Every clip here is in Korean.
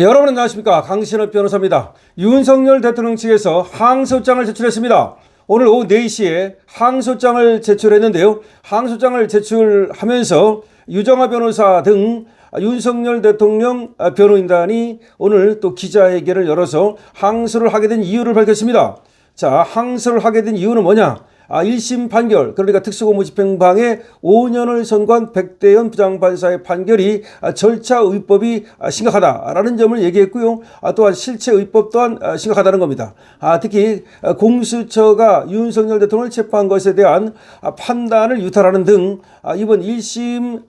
여러분 안녕하십니까 강신업 변호사입니다. 윤석열 대통령 측에서 항소장을 제출했습니다. 오늘 오후 4시에 항소장을 제출했는데요. 항소장을 제출하면서 유정화 변호사 등 윤석열 대통령 변호인단이 오늘 또 기자회견을 열어서 항소를 하게 된 이유를 밝혔습니다. 자, 항소를 하게 된 이유는 뭐냐? 아, 1심 판결, 그러니까 특수고무집행방해 5년을 선고한 백대현 부장판사의 판결이 아, 절차 의법이 아, 심각하다라는 점을 얘기했고요. 아, 또한 실체 의법 또한 아, 심각하다는 겁니다. 아, 특히 아, 공수처가 윤석열 대통령을 체포한 것에 대한 아, 판단을 유탈하는 등 아, 이번 1심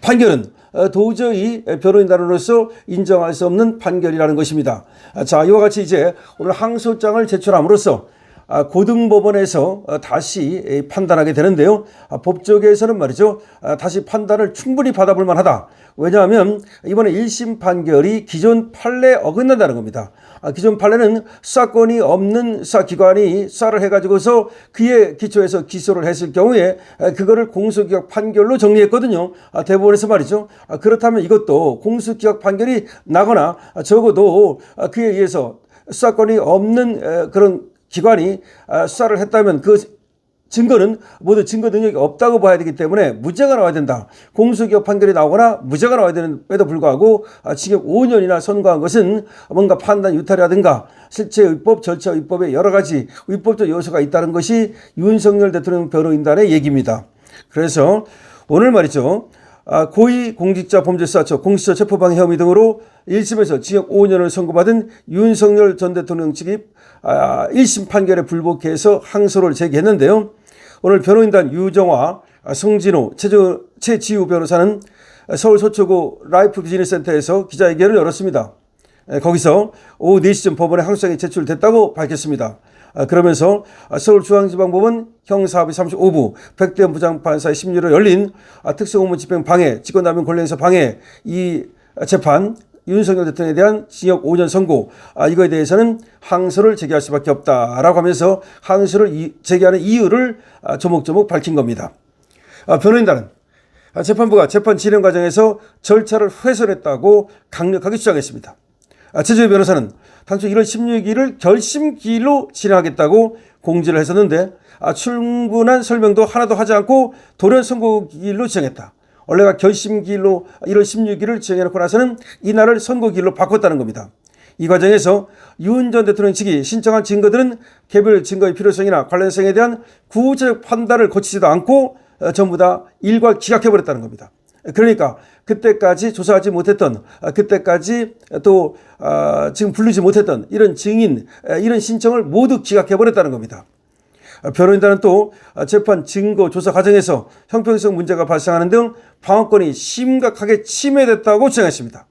판결은 어, 도저히 변호인단으로서 인정할 수 없는 판결이라는 것입니다. 아, 자, 이와 같이 이제 오늘 항소장을 제출함으로써 아, 고등법원에서 어, 다시 에, 판단하게 되는데요. 아, 법조계에서는 말이죠. 아, 다시 판단을 충분히 받아볼 만하다. 왜냐하면 이번에 1심 판결이 기존 판례에 어긋난다는 겁니다. 아, 기존 판례는 수사권이 없는 수사기관이 수사를 해가지고서 그에 기초해서 기소를 했을 경우에 에, 그거를 공소기각 판결로 정리했거든요. 아, 대법원에서 말이죠. 아, 그렇다면 이것도 공소기각 판결이 나거나 아, 적어도 아, 그에 의해서 수사권이 없는 에, 그런 기관이 아, 수사를 했다면 그 증거는 모두 증거 능력이 없다고 봐야 되기 때문에 무죄가 나와야 된다. 공소기각 판결이 나오거나 무죄가 나와야 되는데도 불구하고 아, 징역 5년이나 선고한 것은 뭔가 판단 유탈이라든가 실체 의법, 절차 의법에 여러 가지 의법적 요소가 있다는 것이 윤석열 대통령 변호인단의 얘기입니다. 그래서 오늘 말이죠. 아, 고위공직자범죄수사처 공수처 체포방해 혐의 등으로 1심에서 징역 5년을 선고받은 윤석열 전 대통령 측이 아, 1심 판결에 불복해서 항소를 제기했는데요. 오늘 변호인단 유정화, 아, 송진호, 최저, 최지우 변호사는 서울 서초구 라이프 비즈니스 센터에서 기자회견을 열었습니다. 에, 거기서 오후 4시쯤 법원에 항소장이 제출됐다고 밝혔습니다. 아, 그러면서 서울중앙지방법원 형사합의 35부 백대현 부장판사의 심리로 열린 아, 특수공무 집행 방해, 직권남용 관련해서 방해 이 재판 윤석열 대통령에 대한 징역 5년 선고 아, 이거에 대해서는 항소를 제기할 수밖에 없다라고 하면서 항소를 이- 제기하는 이유를 아, 조목조목 밝힌 겁니다. 아, 변호인단은 아, 재판부가 재판 진행 과정에서 절차를 훼손했다고 강력하게 주장했습니다. 아, 최재호 변호사는 당초 1월 16일을 결심 기일로 진행하겠다고 공지를 했었는데 아, 충분한 설명도 하나도 하지 않고 돌연 선고 기일로 지정했다. 원래 가 결심 기일로 1월 16일을 지정해놓고 나서는 이날을 선고 기일로 바꿨다는 겁니다. 이 과정에서 윤 전 대통령 측이 신청한 증거들은 개별 증거의 필요성이나 관련성에 대한 구체적 판단을 거치지도 않고 어, 전부 다 일괄 기각해버렸다는 겁니다. 그러니까 그때까지 조사하지 못했던 아, 그때까지 또 아, 지금 부르지 못했던 이런 증인 에, 이런 신청을 모두 기각해버렸다는 겁니다. 아, 변호인단은 또 아, 재판 증거 조사 과정에서 형평성 문제가 발생하는 등 방어권이 심각하게 침해됐다고 주장했습니다.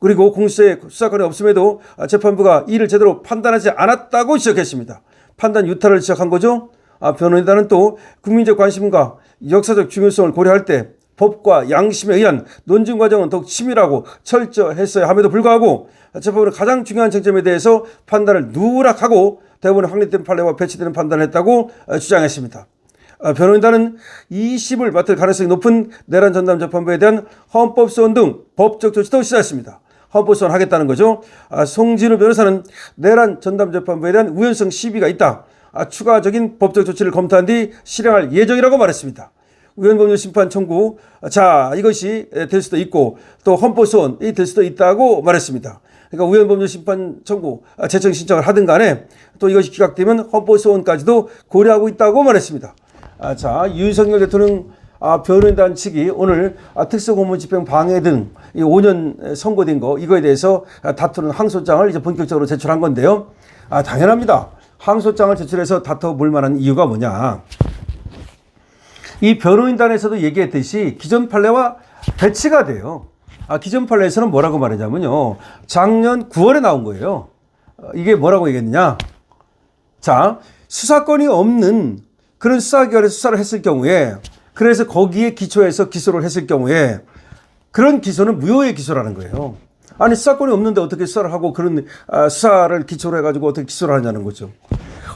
그리고 공수처에 수사권이 없음에도 아, 재판부가 이를 제대로 판단하지 않았다고 지적했습니다. 판단 유탈을 지적한 거죠. 아, 변호인단은 또 국민적 관심과 역사적 중요성을 고려할 때 법과 양심에 의한 논증 과정은 더욱 치밀하고 철저했어야 함에도 불구하고 재판부는 가장 중요한 쟁점에 대해서 판단을 누락하고 대법원에 확립된 판례와 배치되는 판단을 했다고 어, 주장했습니다. 아, 변호인단은 20을 맡을 가능성이 높은 내란 전담 재판부에 대한 헌법 소원 등 법적 조치도 시사했습니다. 헌법 소원 하겠다는 거죠. 아, 송진우 변호사는 내란 전담 재판부에 대한 우연성 시비가 있다. 아, 추가적인 법적 조치를 검토한 뒤 실행할 예정이라고 말했습니다. 우연법률 심판 청구 자 이것이 될 수도 있고 또 헌법 소원이 될 수도 있다고 말했습니다. 그러니까 우연법률 심판 청구 아, 재청 신청을 하든 간에 또 이것이 기각되면 헌법 소원까지도 고려하고 있다고 말했습니다. 아, 자 윤석열 대통령 아, 변호인단 측이 오늘 아, 특수고문 집행 방해 등이 5년 선고된 거 이거에 대해서 아, 다투는 항소장을 이제 본격적으로 제출한 건데요. 아, 당연합니다. 항소장을 제출해서 다퉈 볼 만한 이유가 뭐냐? 이 변호인단에서도 얘기했듯이 기존 판례와 배치가 돼요. 아, 기존 판례에서는 뭐라고 말하냐면요. 작년 9월에 나온 거예요. 어, 이게 뭐라고 얘기했느냐. 자, 수사권이 없는 그런 수사기관에서 수사를 했을 경우에 그래서 거기에 기초해서 기소를 했을 경우에 그런 기소는 무효의 기소라는 거예요. 아니 수사권이 없는데 어떻게 수사를 하고 그런 아, 수사를 기초로 해가지고 어떻게 기소를 하냐는 거죠.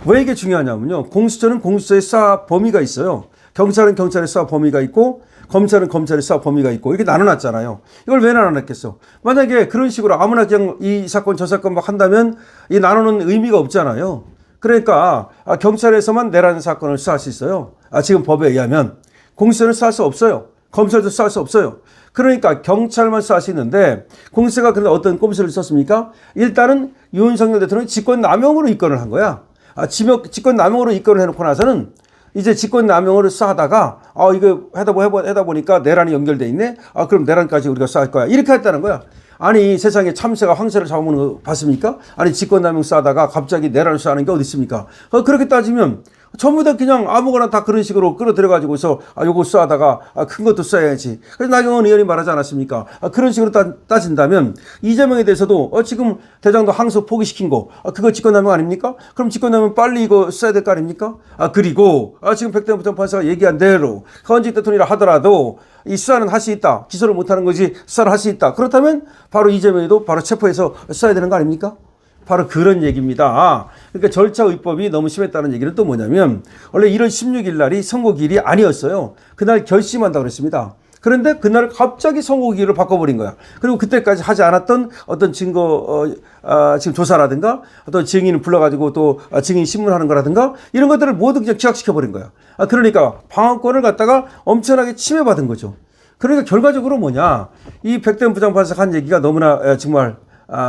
왜 이게 중요하냐면요. 공수처는 공수처의 수사 범위가 있어요. 경찰은 경찰의 수사 범위가 있고 검찰은 검찰의 수사 범위가 있고 이렇게 나눠놨잖아요. 이걸 왜 나눠놨겠어? 만약에 그런 식으로 아무나 그냥 이 사건 저 사건 막 한다면 이 나누는 의미가 없잖아요. 그러니까 아, 경찰에서만 내라는 사건을 수사할 수 있어요. 아, 지금 법에 의하면 공수처는 수사할 수 없어요. 검찰도 수사할 수 없어요. 그러니까 경찰만 수사할 수 있는데 공수처가 근데 어떤 꼼수를 썼습니까? 일단은 윤석열 대통령이 직권 남용으로 입건을 한 거야. 아, 지명, 직권 남용으로 입건을 해놓고 나서는 이제 직권 남용으로 수사하다가 아 이거 하다 보 하다 보니까 내란이 연결돼 있네. 아 그럼 내란까지 우리가 수사할 거야. 이렇게 했다는 거야. 아니 세상에 참새가 황새를 거 봤습니까? 아니 직권 남용 수사하다가 갑자기 내란을 수사하는 게 어디 있습니까? 어, 그렇게 따지면 전부 다 그냥 아무거나 다 그런 식으로 끌어들여가지고서 아 요거 수사하다가 아, 큰 것도 써야지. 그래서 나경원 의원이 말하지 않았습니까? 아, 그런 식으로 따, 따진다면 이재명에 대해서도 어, 지금 대장도 항소 포기시킨 거 아, 그거 직권남용 아닙니까? 그럼 직권남용 빨리 이거 써야 될 거 아닙니까? 아 그리고 아, 지금 백대현 부장판사가 얘기한 대로 현직 대통령이라 하더라도 이 수사는 할 수 있다. 기소를 못하는 거지 수사를 할 수 있다. 그렇다면 바로 이재명이도 바로 체포해서 수사해야 되는 거 아닙니까? 바로 그런 얘기입니다. 그러니까 절차 의법이 너무 심했다는 얘기는 또 뭐냐면 원래 1월 16일 날이 선고기일이 아니었어요. 그날 결심한다고 그랬습니다. 그런데 그날 갑자기 선고기일을 바꿔버린 거야. 그리고 그때까지 하지 않았던 어떤 증거, 어, 아, 지금 조사라든가 어떤 증인을 불러가지고 또 아, 증인 신문하는 거라든가 이런 것들을 모두 그냥 기각시켜버린 거야. 아, 그러니까 방어권을 갖다가 엄청나게 침해받은 거죠. 그러니까 결과적으로 뭐냐. 이 백대현 부장판사가 한 얘기가 너무나 에, 정말 아,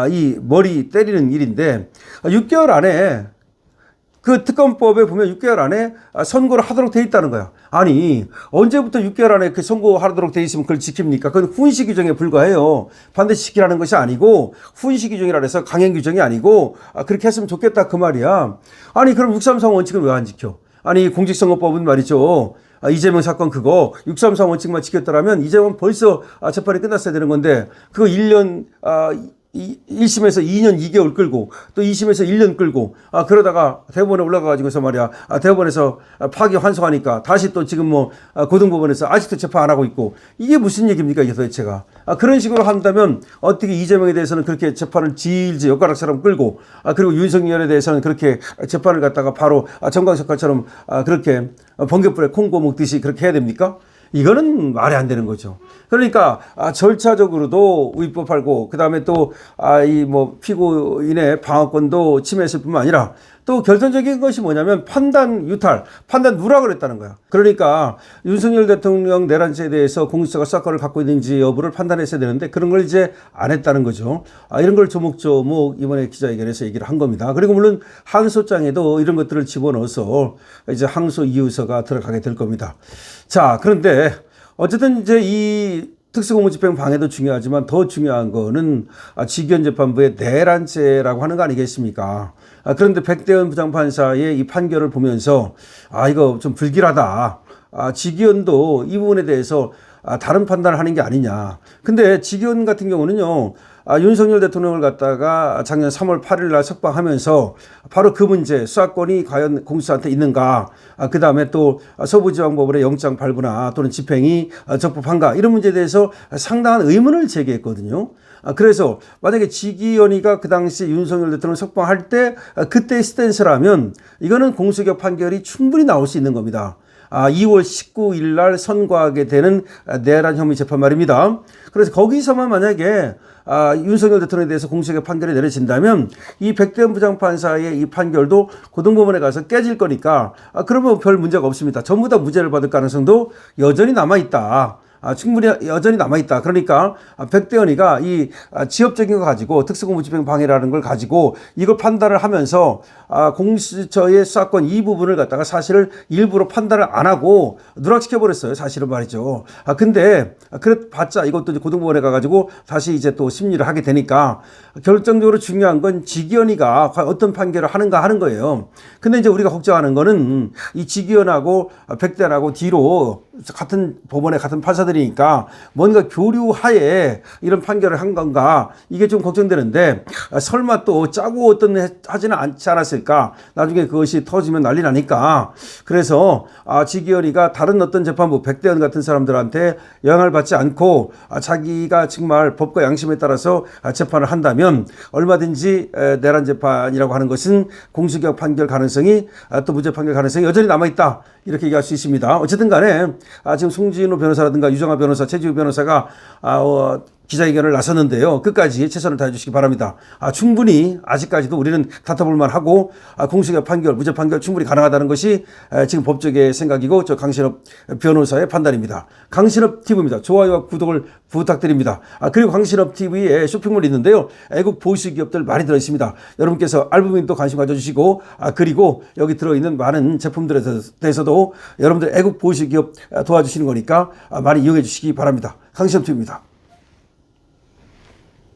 이 머리 때리는 일인데 6개월 안에 그 특검법에 보면 6개월 안에 아, 선고를 하도록 돼 있다는 거야. 아니 언제부터 6개월 안에 그 선고하도록 돼 있으면 그걸 지킵니까? 그건 훈시 규정에 불과해요. 반드시 지키라는 것이 아니고 훈시 규정이라 해서 강행 규정이 아니고 아, 그렇게 했으면 좋겠다 그 말이야. 아니 그럼 633 원칙을 왜안 지켜? 아니 공직선거법은 말이죠. 아, 이재명 사건 그거 633 원칙만 지켰더라면 이재명 벌써 아, 재판이 끝났어야 되는 건데 그거 1년 아, 이 1심에서 2년 2개월 끌고 또 2심에서 1년 끌고 아 그러다가 대법원에 올라가 가지고서 말이야 아 대법원에서 파기 환송하니까 다시 또 지금 뭐 아, 고등법원에서 아직도 재판 안 하고 있고 이게 무슨 얘기입니까 이게 도대체가 아 그런 식으로 한다면 어떻게 이재명에 대해서는 그렇게 재판을 질질 엿가락처럼 끌고 아 그리고 윤석열에 대해서는 그렇게 재판을 갖다가 바로 아 정광석화처럼 아 그렇게 번개불에 콩고 먹듯이 그렇게 해야 됩니까? 이거는 말이 안 되는 거죠. 그러니까 아, 절차적으로도 위법하고 그다음에 또 아 이 뭐 피고인의 방어권도 침해했을 뿐만 아니라 또 결정적인 것이 뭐냐면 판단 유탈, 판단 누락을 했다는 거야. 그러니까 윤석열 대통령 내란죄에 대해서 공수처가 사건을 갖고 있는지 여부를 판단했어야 되는데 그런 걸 이제 안 했다는 거죠. 아, 이런 걸 조목조목 이번에 기자회견에서 얘기를 한 겁니다. 그리고 물론 항소장에도 이런 것들을 집어넣어서 이제 항소 이유서가 들어가게 될 겁니다. 자, 그런데 어쨌든 이제 이 특수공무집행 방해도 중요하지만 더 중요한 거는 아, 직위원 재판부의 내란죄라고 하는 거 아니겠습니까? 아, 그런데 백대현 부장판사의 이 판결을 보면서 아 이거 좀 불길하다. 아, 직위원도 이 부분에 대해서 아, 다른 판단을 하는 게 아니냐. 근데 직위원 같은 경우는요. 아, 윤석열 대통령을 갖다가 작년 3월 8일 날 석방하면서 바로 그 문제 수사권이 과연 공수처한테 있는가 아, 그 다음에 또 서부지방법원의 영장 발부나 또는 집행이 아, 적법한가 이런 문제에 대해서 상당한 의문을 제기했거든요. 아, 그래서 만약에 지기현이가 그 당시 윤석열 대통령 석방할 때 아, 그때의 스탠스라면 이거는 공수격 판결이 충분히 나올 수 있는 겁니다. 아, 2월 19일 날 선고하게 되는 내란 혐의 재판 말입니다. 그래서 거기서만 만약에 아, 윤석열 대통령에 대해서 공식의 판결이 내려진다면 이 백대현 부장판사의 이 판결도 고등법원에 가서 깨질 거니까 아, 그러면 별 문제가 없습니다. 전부 다 무죄를 받을 가능성도 여전히 남아 있다. 아, 충분히 여전히 남아있다. 그러니까 아, 백대현이가 이 아, 지엽적인 거 가지고 특수공무집행 방해라는 걸 가지고 이걸 판단을 하면서 아, 공수처의 수사권 이 부분을 갖다가 사실을 일부러 판단을 안 하고 누락시켜 버렸어요. 사실은 말이죠. 아 근데 그래 봤자 이것도 이제 고등법원에 가가지고 다시 이제 또 심리를 하게 되니까 결정적으로 중요한 건 지기현이가 어떤 판결을 하는가 하는 거예요. 근데 이제 우리가 걱정하는 거는 이 지기현하고 백대현하고 뒤로 같은 법원에 같은 판사들이니까 뭔가 교류하에 이런 판결을 한 건가? 이게 좀 걱정되는데 설마 또 짜고 어떤 하지는 않지 않았을까? 나중에 그것이 터지면 난리 나니까. 그래서 아 지기현이가 다른 어떤 재판부 백대현 같은 사람들한테 영향을 받지 않고 아, 자기가 정말 법과 양심에 따라서 아, 재판을 한다면 얼마든지 에, 내란 재판이라고 하는 것은 공수기각 판결 가능성이 아, 또 무죄 판결 가능성이 여전히 남아 있다. 이렇게 얘기할 수 있습니다. 어쨌든 간에 아, 지금 송진우 변호사라든가 유정아 변호사, 최지우 변호사가 아, 어, 기자회견을 나섰는데요. 끝까지 최선을 다해 주시기 바랍니다. 아, 충분히 아직까지도 우리는 다퉈볼 만하고 아, 공수기각 판결, 무죄 판결 충분히 가능하다는 것이 에, 지금 법조계의 생각이고 저 강신업 변호사의 판단입니다. 강신업 TV입니다. 좋아요와 구독을 부탁드립니다. 아, 그리고 강신업 TV에 쇼핑몰이 있는데요. 애국 보수 기업들 많이 들어 있습니다. 여러분께서 알부민도 관심 가져주시고 아, 그리고 여기 들어 있는 많은 제품들에 대해서도 여러분들 애국 보수 기업 도와주시는 거니까 아, 많이 이용해 주시기 바랍니다. 강신업 TV입니다.